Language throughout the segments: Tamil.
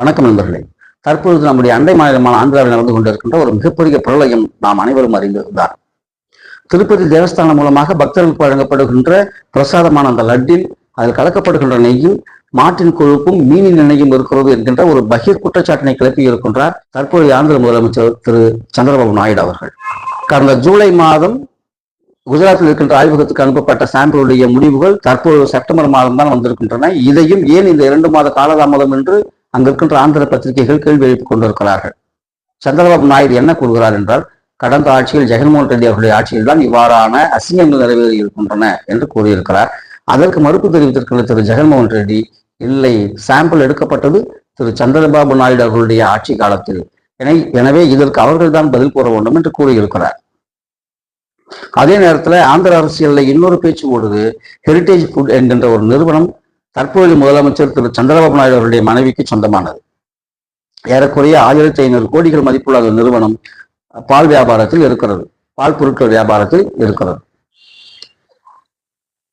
வணக்கம் நண்பர்களே. தற்பொழுது நம்முடைய அண்டை மாநிலமான ஆந்திராவில் நடந்து கொண்டிருக்கின்ற ஒரு மிகப்பெரிய பிரளயம் நாம் அனைவரும் அறிந்திருந்தார். திருப்பதி தேவஸ்தானம் மூலமாக பக்தர்களுக்கு வழங்கப்படுகின்ற பிரசாதமான அந்த லட்டில் அதில் கலக்கப்படுகின்ற நெய்யும் மாட்டின் கொழுப்பும் மீனின் எண்ணெயும் இருக்கிறது என்கின்ற ஒரு பகிர் குற்றச்சாட்டினை கிளப்பி இருக்கின்றார் தற்போதைய ஆந்திர முதலமைச்சர் திரு சந்திரபாபு நாயுடு அவர்கள். கடந்த ஜூலை மாதம் குஜராத்தில் இருக்கின்ற ஆய்வகத்துக்கு அனுப்பப்பட்ட சாம்பிளுடைய முடிவுகள் தற்போது செப்டம்பர் மாதம் தான் வந்திருக்கின்றன. இதையும் ஏன் இந்த இரண்டு மாத காலதாமதம் என்று அங்கிருக்கின்ற ஆந்திர பத்திரிகைகள் கேள்வி எழுப்பிக் கொண்டிருக்கிறார்கள். சந்திரபாபு நாயுடு என்ன கூறுகிறார் என்றால் கடந்த ஆட்சியில் ஜெகன்மோகன் ரெட்டி அவர்களுடைய ஆட்சியில் தான் இவ்வாறான அசிங்கங்கள் நிறைவேறி இருக்கின்றன என்று கூறியிருக்கிறார். அதற்கு மறுப்பு தெரிவித்திருக்கிற திரு ஜெகன்மோகன் ரெட்டி இல்லை சாம்பிள் எடுக்கப்பட்டது திரு சந்திரபாபு நாயுடு அவர்களுடைய ஆட்சி காலத்தில். என- எனவே இதற்கு அவர்கள் தான் பதில் கூற வேண்டும் என்று கூறியிருக்கிறார். அதே நேரத்தில் ஆந்திர அரசியலில் இன்னொரு பேச்சு ஓடுது ஹெரிட்டேஜ் ஃபுட் என்கின்ற ஒரு நிறுவனம் தற்போதைய முதலமைச்சர் திரு சந்திரபாபு நாயுடு அவருடைய மனைவிக்கு சொந்தமானது. ஏறக்குறைய ஆயிரத்தி ஐநூறு கோடிகள் மதிப்புள்ள அந்த நிறுவனம் பால் வியாபாரத்தில் இருக்கிறது. பால் பொருட்கள் வியாபாரத்தில் இருக்கிறது.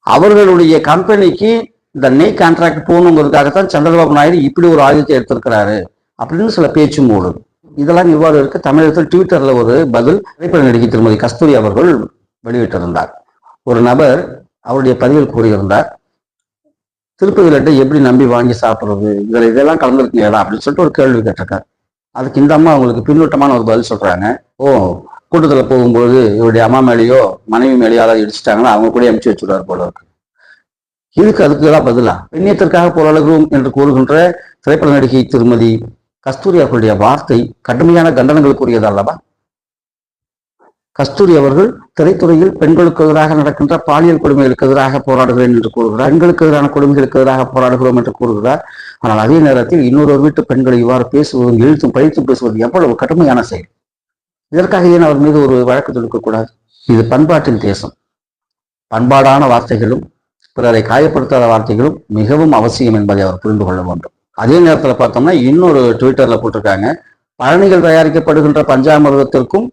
அவர்களுடைய கம்பெனிக்கு இந்த நெய் கான்ட்ராக்ட் போகணுங்கிறதுக்காகத்தான் சந்திரபாபு நாயுடு இப்படி ஒரு ஆயுதத்தை எடுத்திருக்கிறாரு அப்படின்னு சில பேச்சு மூடுது. இதெல்லாம் இவ்வாறு இருக்க. தமிழகத்தில் ட்விட்டர்ல ஒரு பதில் திரைப்பட நடிகை திருமதி கஸ்தூரி அவர்கள் வெளியிட்டிருந்தார். ஒரு நபர் அவருடைய பதிவில் கூறியிருந்தார். திருப்பதி எப்படி நம்பி வாங்கி சாப்பிட்றது? இதில் இதெல்லாம் கலந்துருக்கீங்களா? அப்படின்னு சொல்லிட்டு ஒரு கேள்வி கேட்டிருக்காரு. அதுக்கு இந்த அம்மா அவங்களுக்கு பின்னூட்டமான ஒரு பதில் சொல்கிறாங்க ஓ கூட்டத்தில் போகும்போது இவருடைய அம்மா மேலேயோ மனைவி மேலேயோ யாராவது இடிச்சிட்டாங்கன்னா அவங்க கூட அமுச்சு வச்சுருவார் போல இருக்கு. இதுக்கு அதுக்கு எல்லாம் பதிலா? பெண்ணியத்திற்காக போராளுகிறோம் என்று கூறுகின்ற திரைப்பட நடிகை திருமதி கஸ்தூரி அவர்களுடைய வார்த்தை கடுமையான கண்டனங்களுக்குரியது அல்லவா கஸ்தூரி அவர்கள் திரைத்துறையில் பெண்களுக்கு எதிராக நடக்கின்ற பாலியல் கொடுமைகளுக்கு எதிராக போராடுகிறேன் என்று கூறுகிறார். பெண்களுக்கு எதிரான கொடுமைகளுக்கு எதிராக போராடுகிறோம் என்று கூறுகிறார். ஆனால் அதே நேரத்தில் இன்னொரு வீட்டு பெண்களை இவ்வாறு பேசுவது எழுத்தும் பழித்தும் பேசுவது எவ்வளவு கடுமையான செயல். இதற்காக ஏன் அவர் மீது ஒரு வழக்கு தொடுக்கக்கூடாது? இது பண்பாட்டின் தேசம். பண்பாடான வார்த்தைகளும் பிறரை காயப்படுத்தாத வார்த்தைகளும் மிகவும் அவசியம் என்பதை அவர் புரிந்து கொள்ள வேண்டும். அதே நேரத்தில் பார்த்தோம்னா இன்னொரு ட்விட்டரில் போட்டிருக்காங்க. பழனிகள் தயாரிக்கப்படுகின்ற பஞ்சாமிர்தத்திற்கும்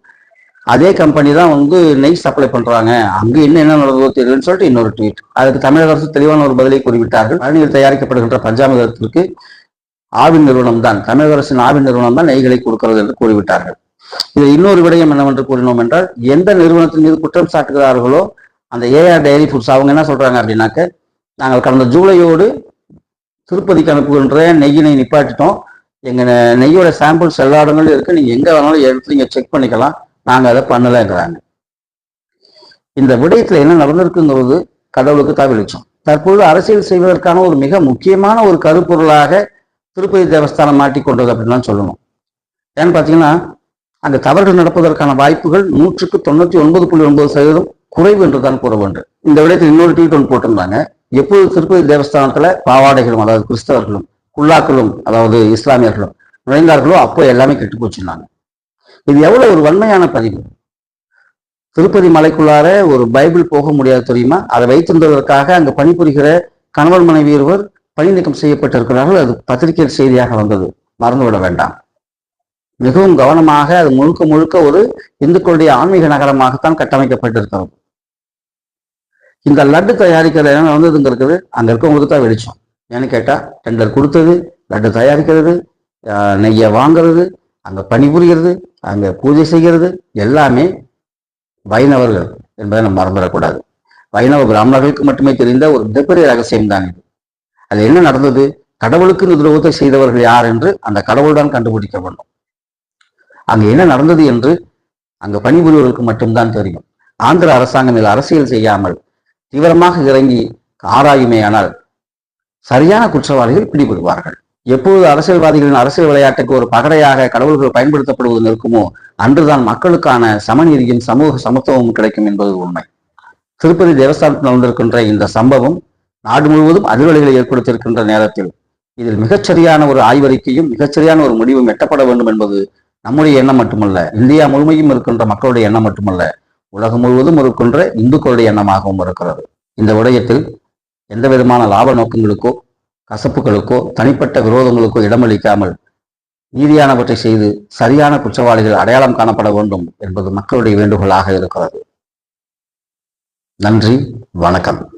அதே கம்பெனி தான் வந்து நெய் சப்ளை பண்றாங்க. அங்கு என்ன என்ன நடந்ததோ தெரியலன்னு சொல்லிட்டு இன்னொரு ட்வீட் அதுக்கு தமிழக அரசு தெளிவான ஒரு பதிலை குறிப்பிட்டார்கள். பழனியில் தயாரிக்கப்படுகின்ற பஞ்சாமிரத்திற்கு ஆவின் நிறுவனம் தான் தமிழக அரசின் ஆவின் நிறுவனம் தான் நெய்களை கொடுக்கிறது என்று கூறிவிட்டார்கள். இது இன்னொரு விடயம் என்னவென்று கூறினோம் என்றால் எந்த நிறுவனத்தின் மீது குற்றம் சாட்டுகிறார்களோ அந்த ஏஆர் டைரி ஃபுட்ஸ் அவங்க என்ன சொல்றாங்க அப்படின்னாக்க நாங்கள் கடந்த ஜூலையோடு திருப்பதிக்கு அனுப்புகின்ற நெய்யினை நிப்பாட்டிட்டோம். எங்க நெய்யோட சாம்பிள்ஸ் எல்லா இடங்களும் இருக்கு. நீங்க எங்க வேணாலும் எடுத்து நீங்க செக் பண்ணிக்கலாம். நாங்கள் அதை பண்ணலைங்கிறாங்க இந்த விடயத்தில் என்ன நடந்திருக்குங்கிறது கடவுளுக்கு தான் தற்பொழுது அரசியல் செய்வதற்கான ஒரு மிக முக்கியமான ஒரு கருப்பொருளாக திருப்பதி தேவஸ்தானம் மாட்டிக்கொண்டது அப்படின்னு தான் சொல்லணும். ஏன்னு பார்த்தீங்கன்னா அங்கே தவறுகள் நடப்பதற்கான வாய்ப்புகள் நூற்றுக்கு தொண்ணூற்றி ஒன்பது புள்ளி ஒன்பது சதவீதம் குறைவு என்று தான் கூற வேண்டும். இந்த விடயத்தில் இன்னொரு ட்வீட் ஒன்று போட்டிருந்தாங்க. எப்போது திருப்பதி தேவஸ்தானத்தில் பாவாடைகளும் அதாவது கிறிஸ்தவர்களும் குல்லாக்களும் அதாவது இஸ்லாமியர்களும் நுழைந்தார்களோ அப்போ எல்லாமே கெட்டு போச்சுன்னாங்க. இது எவ்வளவு ஒரு வன்மையான பதிவு? திருப்பதி மலைக்குள்ளார ஒரு பைபிள் போக முடியாது தெரியுமா? அதை வைத்திருந்ததற்காக அங்கு பணிபுரிகிற கணவன் மனைவி இருவர் பணி நீக்கம் செய்யப்பட்டிருக்கிறார்கள். அது பத்திரிகை செய்தியாக வந்தது. மறந்துவிட வேண்டாம். மிகவும் கவனமாக அது முழுக்க முழுக்க ஒரு இந்துக்களுடைய ஆன்மீக நகரமாகத்தான் கட்டமைக்கப்பட்டிருக்கிறது. இந்த லட்டு தயாரிக்கிற இடம் இருக்குது அங்க இருக்கவங்களுக்கு தான் வெளிச்சம். ஏன்னு கேட்டா டெண்டர் கொடுத்தது லட்டு தயாரிக்கிறது நெய்யை வாங்குறது அங்க பணிபுரிகிறது அங்க பூஜை செய்கிறது எல்லாமே வைணவர்கள் என்பதை நம்ம மறந்துடக்கூடாது. வைணவ பிராமணர்களுக்கு மட்டுமே தெரிந்த ஒரு மிகப்பெரிய ரகசியம் தான் இது. அது என்ன நடந்தது? கடவுளுக்கு துரோகத்தை செய்தவர்கள் யார் என்று அந்த கடவுள் தான் கண்டுபிடிக்க வேண்டும் அங்க என்ன நடந்தது என்று அங்க பணிபுரிவர்களுக்கு மட்டும்தான் தெரியும். ஆந்திர அரசாங்கம் இதில் அரசியல் செய்யாமல் தீவிரமாக இறங்கி ஆராயுமேயானால் சரியான குற்றவாளிகள் பிடிபடுவார்கள். எப்பொழுது அரசியல்வாதிகளின் அரசியல் விளையாட்டுக்கு ஒரு பகடையாக கடவுள்கள் பயன்படுத்தப்படுவது நிற்குமோ அன்றுதான் மக்களுக்கான சமநீதியும் சமூக சமத்துவமும் கிடைக்கும் என்பது உண்மை. திருப்பதி தேவஸ்தானத்தில் நடந்திருக்கின்ற இந்த சம்பவம் நாடு முழுவதும் அதிர்வலைகளை ஏற்படுத்தியிருக்கின்ற நேரத்தில் இதில் மிகச்சரியான ஒரு ஆய்வறிக்கையும் மிகச்சரியான ஒரு முடிவும் எட்டப்பட வேண்டும் என்பது நம்முடைய எண்ணம் மட்டுமல்ல இந்தியா முழுமையும் இருக்கின்ற மக்களுடைய எண்ணம் மட்டுமல்ல உலகம் முழுவதும் இருக்கின்ற இந்துக்களுடைய எண்ணமாகவும் இருக்கிறது. இந்த விடயத்தில் எந்த விதமான லாப நோக்கங்களுக்கோ கசப்புகளுக்கோ தனிப்பட்ட விரோதங்களுக்கோ இடமளிக்காமல் நீதியானவற்றை செய்து சரியான குற்றவாளிகள் அடையாளம் காணப்பட வேண்டும் என்பது மக்களுடைய வேண்டுகோளாக இருக்கிறது. நன்றி வணக்கம்.